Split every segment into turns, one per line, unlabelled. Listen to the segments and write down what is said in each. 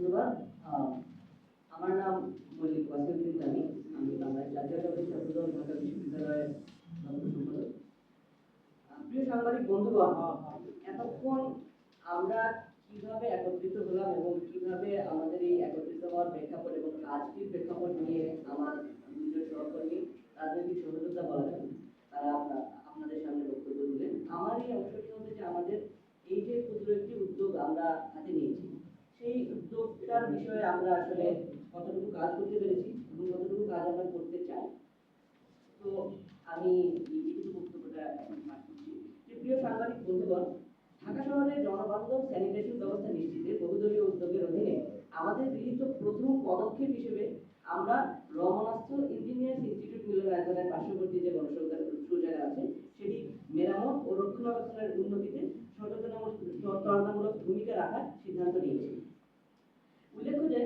ধন্যবাদ আমার নাম মল্লিক ওয়াসিউদ্দিন তামি আমি বাংলাদেশ জাতীয়তাবাদী ছাত্রদল ঢাকা বিশ্ববিদ্যালয়ের সম্পাদক। প্রিয় সাংবাদিক বন্ধুগণ, এতক্ষণ আমরা কীভাবে একত্রিত হলাম এবং কীভাবে আমাদের এই একত্রিত হওয়ার প্রেক্ষাপট এবং কাজটির প্রেক্ষাপট নিয়ে আমার দুজন সহকর্মী রাজনৈতিক সহযোগিতা বলা যায়, তারা আপনাদের সামনে বক্তব্য দিলেন। আমার এই অংশটি হচ্ছে যে আমাদের এই যে ক্ষুদ্র একটি উদ্যোগ আমরা হাতে নিয়েছি সেই উদ্যোগটার বিষয়ে আমরা আসলে কতটুকু কাজ করতে পেরেছি এবং কতটুকু কাজ আমরা করতে চাই। তো আমি এই বক্তব্যটা এখন প্রিয় সাংবাদিক বন্ধুগণ, ঢাকা শহরে জনবান্ধব স্যানিটেশন ব্যবস্থা নিশ্চিতে বহুদলীয় উদ্যোগের অধীনে আমাদের গৃহীত প্রথম পদক্ষেপ হিসেবে আমরা রমনাস্থ ইঞ্জিনিয়ার্স ইনস্টিটিউট মিলনায়তনের পার্শ্ববর্তী যে গণশৌচাগার শৌচাগার আছে, সেটি মেরামত ও রক্ষণাবেক্ষণের উন্নতিতে সচেতনামূলক সচেতনতামূলক ভূমিকা রাখার সিদ্ধান্ত নিয়েছি। উল্লেখ্য যে,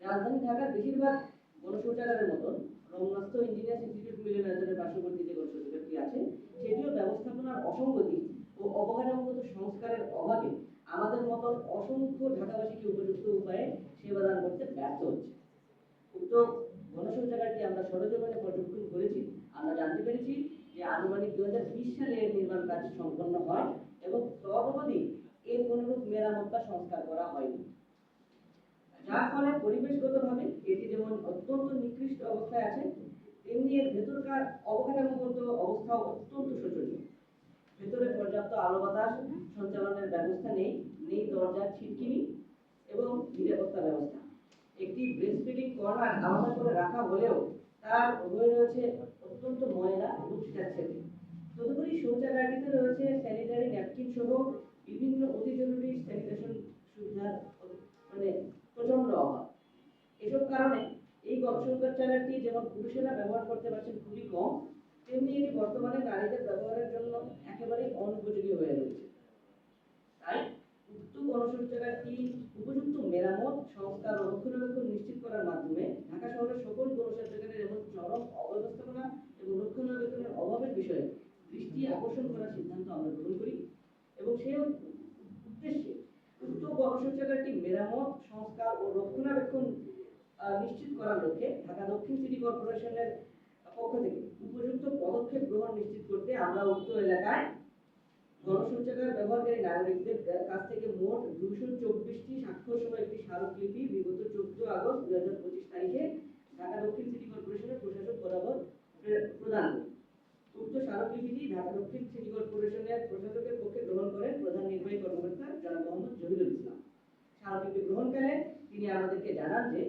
রাজধানী ঢাকার বেশিরভাগ গণশৌচাগারের মতন রমনাস্থ ইঞ্জিনিয়ার্স ইনস্টিটিউট মিলনায়তনের পার্শ্ববর্তী যে গণশৌচাগারটি আছে, সেটিও ব্যবস্থাপনার অসঙ্গতি ও অবকাঠামোগত সংস্কারের অভাবে আমাদের মতন অসংখ্য ঢাকাবাসীকে উপযুক্ত উপায়ে সেবাদান করতে ব্যর্থ হচ্ছে। উক্ত গণশৌচাগারটি আমরা সরজমিনে পর্যবেক্ষণ করেছি। আমরা জানতে পেরেছি যে আনুমানিক দুই হাজার বিশ সালে এর নির্মাণ কাজ সম্পন্ন হয় এবং তদবধি এর কোনরূপ মেরামত বা সংস্কার করা হয়নি। যার ফলে পরিবেশগতভাবে এটি যেমন অত্যন্ত নিকৃষ্ট অবস্থায় আছে, তেমনি এর ভেতরকার অবকাঠামোগত অবস্থাও অত্যন্ত শোচনীয়। ভেতরে পর্যাপ্ত আলো বাতাস, সঞ্চালনের ব্যবস্থা নেই নেই দরজার ছিটকিনি এবং নিরাপত্তা ব্যবস্থা। একটি ব্রেস্ট ফিডিং কর্নার আলাদা করে রাখা হলেও তার হয়ে রয়েছে অত্যন্ত ময়লা এবং স্যাঁতসেঁতে তদুপরি শৌচাগারটিতে রয়েছে স্যানিটারি ন্যাপকিন সহ বিভিন্ন অতি জরুরি স্যানিটেশন এই গণশৌচাগারটি যেমন পুরুষেরা ব্যবহার করতে পারছেন খুবই কম, তেমনি এটি বর্তমানে নারীদের ব্যবহারের জন্য একেবারেই অনুপযোগী হয়ে রয়েছে। তাই উক্ত গণশৌচাগারটি উপযুক্ত মেরামত, সংস্কার রক্ষণাবেক্ষণ নিশ্চিত করার মাধ্যমে ঢাকা শহরের সকল গণশৌচাগারের এমন চরম অব্যবস্থাপনা এবং রক্ষণাবেক্ষণের অভাবের বিষয়ে দৃষ্টি আকর্ষণ করার সিদ্ধান্ত আমরা গ্রহণ করি এবং সেই উদ্দেশ্যে উক্ত গণশৌচাগারটি মেরামত, সংস্কার ও রক্ষণাবেক্ষণ নিশ্চিত করার লক্ষ্যে ঢাকা দক্ষিণ সিটি কর্পোরেশনের পক্ষ থেকে উপযুক্ত পদক্ষেপ গ্রহণ নিশ্চিত করতে আমরা উক্ত এলাকায় গণশৌচাগার ব্যবহারকারী নাগরিকদের কাছ থেকে মোট দুশো চব্বিশটি স্বাক্ষর সহ একটি স্মারকলিপি বিগত চোদ্দ আগস্ট দুই হাজার পঁচিশ তারিখে ঢাকা দক্ষিণ সিটি কর্পোরেশনের প্রশাসক বরাবর প্রদান উক্ত স্মারকলিপিটি ঢাকা দক্ষিণ সিটি কর্পোরেশনের প্রশাসকের পক্ষে গ্রহণ করেন প্রধান নির্বাহী কর্মকর্তা জনাব মোহাম্মদ জহিরুল ইসলাম। স্মারকলিপি গ্রহণকালে তিনি আমাদেরকে জানান যে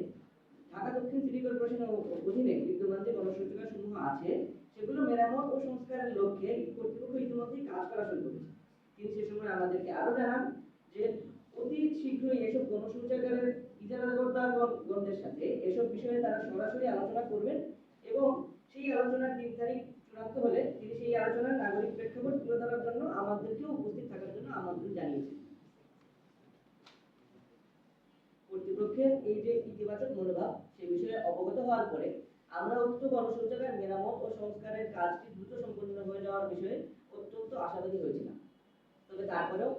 ঢাকা দক্ষিণ সিটি কর্পোরেশনের অধীনে বিদ্যমান যে গণশৌচাগার সমূহ আছে, সেগুলো মেরামত ও সংস্কারের লক্ষ্যে কর্তৃপক্ষ ইতিমধ্যেই কাজ করা শুরু করেছে। তিনি সে সময় আমাদেরকে আরও জানান যে, অতি শীঘ্রই এসব গণশৌচাগারের ইজারাদারগণদের সাথে এসব বিষয়ে তারা সরাসরি আলোচনা করবেন এবং সেই আলোচনার দিন তারিখ চূড়ান্ত হলে তিনি সেই আলোচনার নাগরিক প্রেক্ষাপট তুলে ধরার জন্য আমাদেরকেও উপস্থিত থাকার জন্য আমন্ত্রণ জানিয়েছেন। কর্তৃপক্ষের এই যে ইতিবাচক মনোভাব, সে বিষয়ে অবগত হওয়ার পরে আমরা উক্ত গণশৌচাগার মেরামত ও সংস্কারের কাজটি দ্রুত সম্পন্ন হয়ে যাওয়ার বিষয়ে অত্যন্ত আশাবাদী হয়েছিলাম। তবে তারপরেও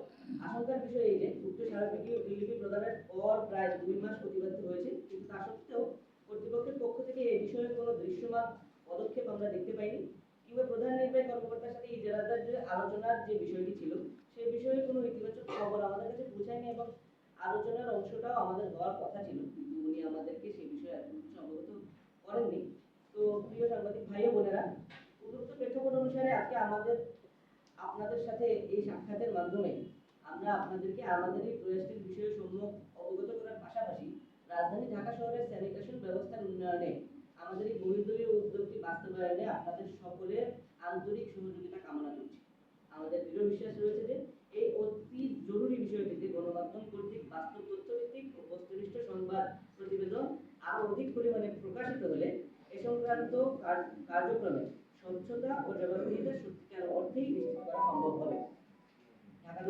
আশঙ্কার বিষয় এই যে, উক্ত স্মারকলিপি লিপি প্রদানের পর প্রায় দুই মাস অতিবাহিত হয়েছে, কিন্তু তা সত্ত্বেও কর্তৃপক্ষের পক্ষ থেকে এই বিষয়ে কোনো দৃশ্যমান পদক্ষেপ আমরা দেখতে পাইনি। কিংবা প্রধান নির্বাহী কর্মকর্তার সাথে এই জেলাদার যে আলোচনার যে বিষয়টি ছিল, সে বিষয়ে কোনো ইতিবাচক খবর আমাদের কাছে পৌঁছায়নি এবং আলোচনার অংশটাও আমাদের হওয়ার কথা ছিল। কিন্তু উনি আমাদেরকে সেই বিষয়ে অবগত করেননি। তো প্রিয় সাংবাদিক ভাই বোনেরা উপযুক্ত প্রেক্ষাপট অনুসারে আজকে আমাদের, আপনাদের সাথে এই সাক্ষাতের মাধ্যমে আমরা আপনাদেরকে আমাদের এই প্রয়াসটির বিষয়ে সম্মুখ অবগত করার পাশাপাশি রাজধানী ঢাকা শহরের স্যানিটেশন ব্যবস্থার উন্নয়নে, আমাদের এই বহুদলীয় উদ্যোগটি বাস্তবায়নে আপনাদের সকলের আন্তরিক সহযোগিতা কামনা করছি গণমাধ্যম কর্তৃক বাস্তব তথ্যভিত্তিক ও বস্তুনিষ্ঠ সংবাদ প্রতিবেদন আরও অধিক পরিমাণে প্রকাশিত হলে এ সংক্রান্ত কার্যক্রমে স্বচ্ছতা ও জবাবদিহিতা সত্যিকার অর্থেই নিশ্চিত করা সম্ভব হবে। ঢাকা